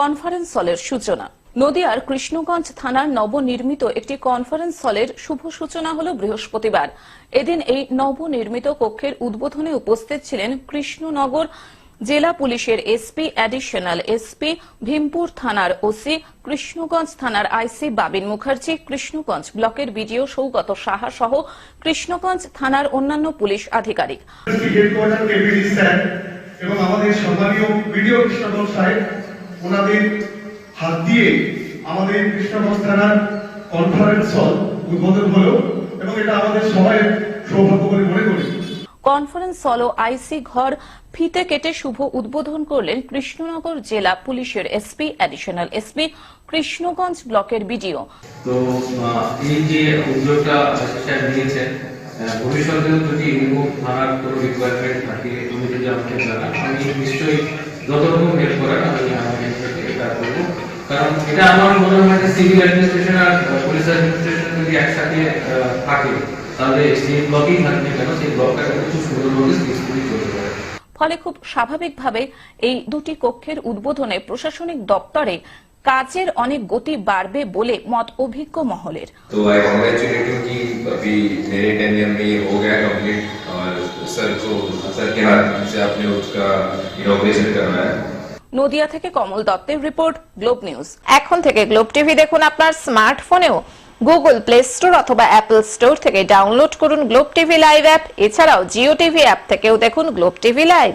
Conference হলের সূচনা। নদিয়ার কৃষ্ণগঞ্জ থানার নবনির্মিত একটি কনফারেন্স হলের শুভ সূচনা হল বৃহস্পতিবার। এদিন এই নবনির্মিত কক্ষের উদ্বোধনে উপস্থিত ছিলেন কৃষ্ণনগর জেলা পুলিশের এসপি অ্যাডিশনাল এসপি, ভীমপুর থানার ওসি, কৃষ্ণগঞ্জ থানার আইসি বাবিন মুখার্জি, কৃষ্ণগঞ্জ ব্লকের বিডিও সৌগত সাহা সহ কৃষ্ণগঞ্জ থানার অন্যান্য পুলিশ আধিকারিক। এবং আমাদের সম্মানীয় বিডিও কৃষ্ণগঞ্জ সাহেব ওনাদের হাত দিয়ে আমাদের কৃষ্ণগঞ্জ থানার কনফারেন্স হল উদ্বোধন হলো এবং এটা আমাদের সবাই সৌভাগ্য বলে মনে করি। কনফারেন্স হল ও আইসি ঘর ফিতে কেটে শুভ উদ্বোধন করলেন কৃষ্ণনগর জেলা পুলিশের এসপি অ্যাডিশনাল এসপি কৃষ্ণগঞ্জ ব্লকের বিডিও তো এই যে উদ্যোগটা স্যার নিয়েছেন আহ, ভবিষ্যতেও যদি এরকম থানার কোনো রিকোয়ারমেন্ট থাকে তুমি যদি আমাকে জানান আমি নিশ্চয়ই যত রকম হেল্প করার আমি আমার হেল্প থেকে এটা করবো কারণ এটা আমার মনে হয় যে সিভিল অ্যাডমিনিস্ট্রেশন আর পুলিশ অ্যাডমিনিস্ট্রেশন যদি একসাথে আহ, থাকে তাহলে যে ব্লকেই থাকবে কেন সেই ব্লকটা কিন্তু খুব সুন্দরভাবে স্কিলফুলি চলতে পারে ফলে খুব স্বাভাবিকভাবে এই দুটি কক্ষের উদ্বোধনে প্রশাসনিক দপ্তরে কাজের অনেক গতি বাড়বে বলে মত অভিজ্ঞ মহলের तो आई कॉन्ग्रेचुलेट यू कि अभी मेरे टेनियर में ये हो गया कंप्लीट और सर को सर के हाथ से आपने उसका इनोग्रेशन करवाया নদিয়া থেকে কমল দত্তের রিপোর্ট গ্লোব নিউজ এখন থেকে গ্লোব টিভি দেখুন আপনার স্মার্টফোনেও গুগল প্লে স্টোর অথবা অ্যাপল স্টোর থেকে ডাউনলোড করুন গ্লোব টিভি লাইভ অ্যাপ এছাড়াও জিও টিভি অ্যাপ থেকেও দেখুন গ্লোব টিভি লাইভ